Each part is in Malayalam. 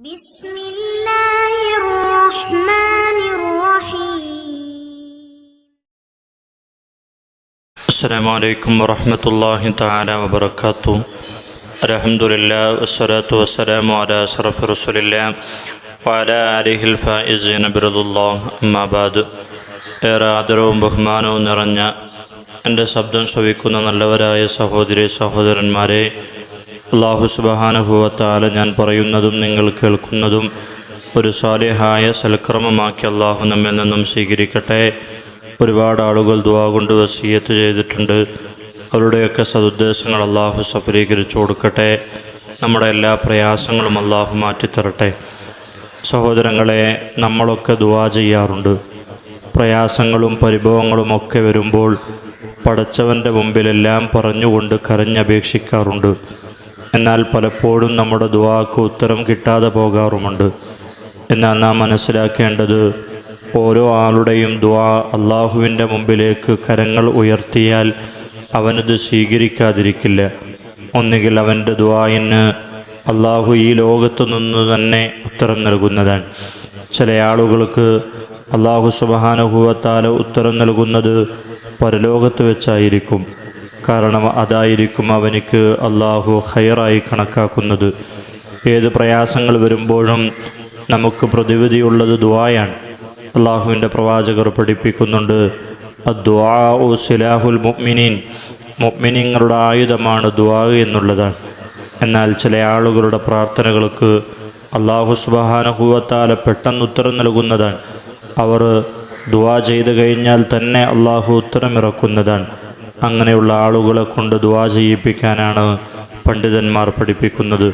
بسم الله الرحمن الرحيم السلام عليكم ورحمة الله تعالى وبركاته الحمد لله والصلاة والسلام على أشرف رسول الله وعلى آله الفائزين برضا الله أما بعد ഏറെ ആദരവും ബഹുമാനവും നിറഞ്ഞ എൻ്റെ ശബ്ദം ശ്രവിക്കുന്ന നല്ലവരായ സഹോദരി സഹോദരന്മാരെ അള്ളാഹു സുബഹാനുഭവത്താല ഞാൻ പറയുന്നതും നിങ്ങൾ കേൾക്കുന്നതും ഒരു സാലിഹായ സൽക്രമമാക്കി അള്ളാഹു നമ്മിൽ നിന്നും സ്വീകരിക്കട്ടെ. ഒരുപാട് ആളുകൾ ദുവാ കൊണ്ട് വസീയത്ത് ചെയ്തിട്ടുണ്ട്. അവരുടെയൊക്കെ സതുദ്ദേശങ്ങൾ അള്ളാഹു സഫലീകരിച്ചു കൊടുക്കട്ടെ. നമ്മുടെ എല്ലാ പ്രയാസങ്ങളും അള്ളാഹു മാറ്റിത്തരട്ടെ. സഹോദരങ്ങളെ നമ്മളൊക്കെ ദുവാ ചെയ്യാറുണ്ട്. പ്രയാസങ്ങളും പരിഭവങ്ങളും ഒക്കെ വരുമ്പോൾ പടച്ചവന്റെ മുമ്പിലെല്ലാം പറഞ്ഞുകൊണ്ട് കരഞ്ഞപേക്ഷിക്കാറുണ്ട്. എന്നാൽ പലപ്പോഴും നമ്മുടെ ദുവാക്ക് ഉത്തരം കിട്ടാതെ പോകാറുമുണ്ട്. എന്നാൽ നാം മനസ്സിലാക്കേണ്ടത് ഓരോ ആളുടെയും ദുവാ അള്ളാഹുവിന്റെ മുമ്പിലേക്ക് കരങ്ങൾ ഉയർത്തിയാൽ അവനത് സ്വീകരിക്കാതിരിക്കില്ല. ഒന്നുകിൽ അവന്റെ ദുവായിന് അള്ളാഹു ഈ ലോകത്തു നിന്ന് തന്നെ ഉത്തരം നൽകുന്നതാണ്. ചില ആളുകൾക്ക് അള്ളാഹു സുബാനുഭവത്താൽ ഉത്തരം നൽകുന്നത് പരലോകത്ത് വെച്ചായിരിക്കും. കാരണം അതായിരിക്കും അവനിക്ക് അള്ളാഹു ഹയറായി കണക്കാക്കുന്നത്. ഏത് പ്രയാസങ്ങൾ വരുമ്പോഴും നമുക്ക് പ്രതിവിധിയുള്ളത് ദുവായാണ് അള്ളാഹുവിന്റെ പ്രവാചകർ പഠിപ്പിക്കുന്നുണ്ട് അദ്വാ സിലാഹുൽ മുഅ്മിനീൻ. മുഅ്മിനീങ്ങളുടെ ആയുധമാണ് ദുആ എന്നുള്ളതാണ്. എന്നാൽ ചില ആളുകളുടെ പ്രാർത്ഥനകൾക്ക് അള്ളാഹു സുബഹാനഹുവത്താല പെട്ടെന്ന് ഉത്തരം നൽകുന്നതാണ്. അവർ ദുവാ ചെയ്തു കഴിഞ്ഞാൽ തന്നെ അള്ളാഹു ഉത്തരമിറക്കുന്നതാണ്. അങ്ങനെയുള്ള ആളുകളെ കൊണ്ട് ദുആ ചെയ്യിപ്പിക്കാനാണ് പണ്ഡിതന്മാർ പഠിപ്പിക്കുന്നത്.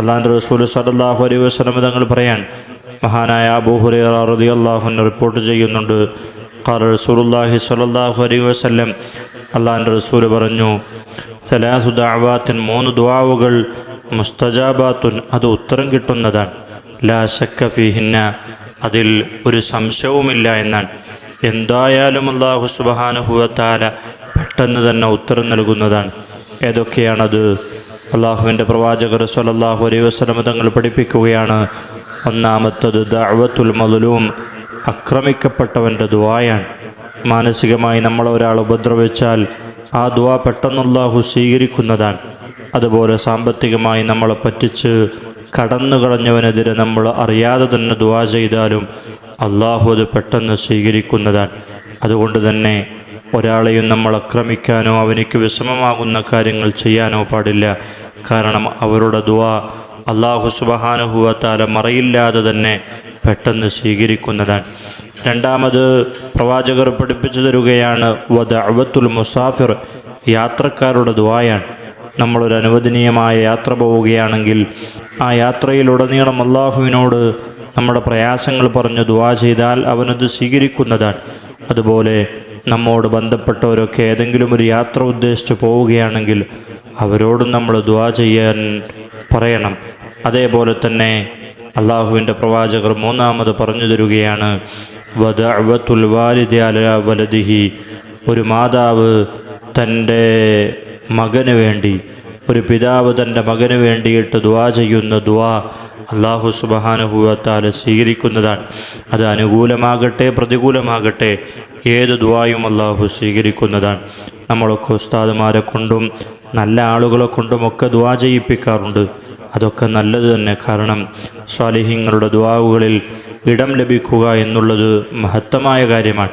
അള്ളാഹിന്റെ റസൂൽ സലല്ലാഹു അലൈ വസ്ലം തങ്ങൾ പറയാൻ മഹാനായ അബൂഹുറൈറ റളിയല്ലാഹു റിപ്പോർട്ട് ചെയ്യുന്നുണ്ട്. ഖാർ റസൂലുള്ളാഹി സ്വല്ലല്ലാഹു അലൈഹി വസല്ലം അള്ളാഹിന്റെ റസൂൽ പറഞ്ഞു സലാസു ദാവാത്തിൻ മൂന്ന് ദുആവുകൾ മുസ്തജാബാത്തുൻ അത് ഉത്തരം കിട്ടുന്നതാണ്. ലാ ശക്ക ഫിഹിന്ന അതിൽ ഒരു സംശയവുമില്ല എന്നാണ്. എന്തായാലും അള്ളാഹു സുബഹാനുഭവത്താല പെട്ടെന്ന് തന്നെ ഉത്തരം നൽകുന്നതാണ്. ഏതൊക്കെയാണത്? അള്ളാഹുവിന്റെ പ്രവാചകർ സലല്ലാഹു അലൈ വസ്ലമ തങ്ങൾ പഠിപ്പിക്കുകയാണ്. ഒന്നാമത്തത് ദഅവത്തുൽ മദലൂം അക്രമിക്കപ്പെട്ടവന്റെ ദുവായാണ് മാനസികമായി നമ്മളെ ഒരാൾ ഉപദ്രവിച്ചാൽ ആ ദുവ പെട്ടെന്ന് അള്ളാഹു സ്വീകരിക്കുന്നതാണ്. അതുപോലെ സാമ്പത്തികമായി നമ്മളെ പറ്റിച്ച് കടന്നു കളഞ്ഞവനെതിരെ നമ്മൾ അറിയാതെ തന്നെ ദുവാ ചെയ്താലും അള്ളാഹു അത് പെട്ടെന്ന് സ്വീകരിക്കുന്നതാണ്. അതുകൊണ്ട് തന്നെ ഒരാളെയും നമ്മൾ ആക്രമിക്കാനോ അവനിക്ക് വിഷമമാകുന്ന കാര്യങ്ങൾ ചെയ്യാനോ പാടില്ല. കാരണം അവരുടെ ദുവാ അള്ളാഹു സുബഹാനുഭവത്താല മറയില്ലാതെ തന്നെ പെട്ടെന്ന് സ്വീകരിക്കുന്നതാണ്. രണ്ടാമത് പ്രവാചകർ പഠിപ്പിച്ചു തരുകയാണ് വദ അവത്തുൽ മുസാഫിർ യാത്രക്കാരുടെ ദുവായാണ് നമ്മളൊരു അനുവദനീയമായ യാത്ര പോവുകയാണെങ്കിൽ ആ യാത്രയിലുടനീളം അള്ളാഹുവിനോട് നമ്മുടെ പ്രയാസങ്ങൾ പറഞ്ഞ് ദുവാ ചെയ്താൽ അവനത് സ്വീകരിക്കുന്നതാണ്. അതുപോലെ നമ്മോട് ബന്ധപ്പെട്ടവരൊക്കെ ഏതെങ്കിലും ഒരു യാത്ര ഉദ്ദേശിച്ച് പോവുകയാണെങ്കിൽ അവരോടും നമ്മൾ ദുവാ ചെയ്യാൻ പറയണം. അതേപോലെ തന്നെ അള്ളാഹുവിന്റെ പ്രവാചകർ മൂന്നാമത് പറഞ്ഞു തരുകയാണ് വദഅവത്തുൽ വാലിദി അല വലദിഹി ഒരു മാതാവ് തന്റെ മകന് വേണ്ടി ഒരു പിതാവ് തന്റെ മകന് വേണ്ടിയിട്ട് ദുവാ ചെയ്യുന്ന ദുവാ അള്ളാഹു സുബഹാനുഭവത്താൽ സ്വീകരിക്കുന്നതാണ്. അത് അനുകൂലമാകട്ടെ പ്രതികൂലമാകട്ടെ ഏത് ദുവായും അള്ളാഹു സ്വീകരിക്കുന്നതാണ്. നമ്മളൊക്കെ ഉസ്താദുമാരെ കൊണ്ടും നല്ല ആളുകളെ കൊണ്ടും ഒക്കെ ദുവാ ചെയ്യിപ്പിക്കാറുണ്ട്. അതൊക്കെ നല്ലത് തന്നെ. കാരണം സ്വാലിഹ്യങ്ങളുടെ ദുവാവുകളിൽ ഇടം ലഭിക്കുക എന്നുള്ളത് മഹത്തമായ കാര്യമാണ്.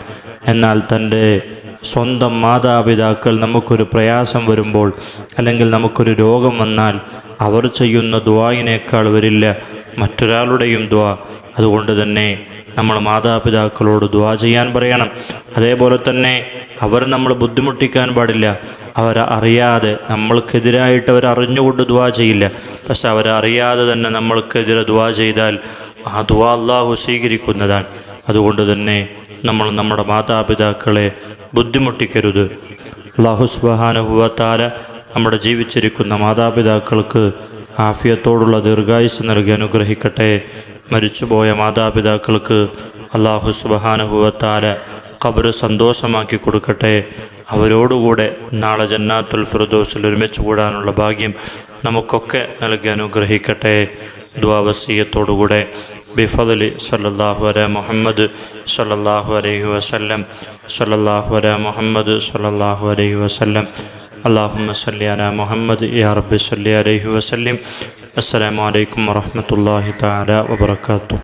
എന്നാൽ തന്റെ സ്വന്തം മാതാപിതാക്കൾ നമുക്കൊരു പ്രയാസം വരുമ്പോൾ അല്ലെങ്കിൽ നമുക്കൊരു രോഗം വന്നാൽ അവർ ചെയ്യുന്ന ദുവായിനേക്കാൾ വരില്ല. മറ്റൊരാളുടെയും ദുവാ അതുകൊണ്ട് തന്നെ നമ്മൾ മാതാപിതാക്കളോട് ദ്വാ ചെയ്യാൻ പറയണം. അതേപോലെ തന്നെ അവർ നമ്മൾ ബുദ്ധിമുട്ടിക്കാൻ പാടില്ല. അവർ അറിയാതെ നമ്മൾക്കെതിരായിട്ട് അവർ അറിഞ്ഞുകൊണ്ട് ദുവാ ചെയ്യില്ല. പക്ഷെ അവരറിയാതെ തന്നെ നമ്മൾക്കെതിരെ ദ്വാ ചെയ്താൽ ആ ദുവാ അള്ളാഹു സ്വീകരിക്കുന്നതാണ്. അതുകൊണ്ട് തന്നെ നമ്മൾ നമ്മുടെ മാതാപിതാക്കളെ ബുദ്ധിമുട്ടിക്കരുത്. അള്ളാഹു സുബഹാനുഭവത്താല നമ്മുടെ ജീവിച്ചിരിക്കുന്ന മാതാപിതാക്കൾക്ക് ആഫിയത്തോടുള്ള ദീർഘായുസ് നൽകി അനുഗ്രഹിക്കട്ടെ. മരിച്ചുപോയ മാതാപിതാക്കൾക്ക് അള്ളാഹു സുബഹാനുഭവത്താല ഖബർ സന്തോഷമാക്കി കൊടുക്കട്ടെ. അവരോടുകൂടെ നാളെ ജന്നാത്തുൽ ഫിറദോസിൽ ഒരുമിച്ച് കൂടാനുള്ള ഭാഗ്യം നമുക്കൊക്കെ നൽകി അനുഗ്രഹിക്കട്ടെ. ദ്വാവസീയത്തോടുകൂടെ ബിഫദലി സല്ലാഹു അല മുഹമ്മദ് സല്ലാഹു അലൈഹി വസല്ലം സല്ലാഹു അല മുഹമ്മദ് സല്ലാഹു അലൈഹി വസല്ലം. അള്ളാഹുമ്മ സല്ലി അല മുഹമ്മദ് യാ റബ്ബി സല്ലി അലൈഹി വസല്ലം. അസ്സലാമലൈക്കും വറഹമത്തല്ലാഹി താല വബർക്കാത്തു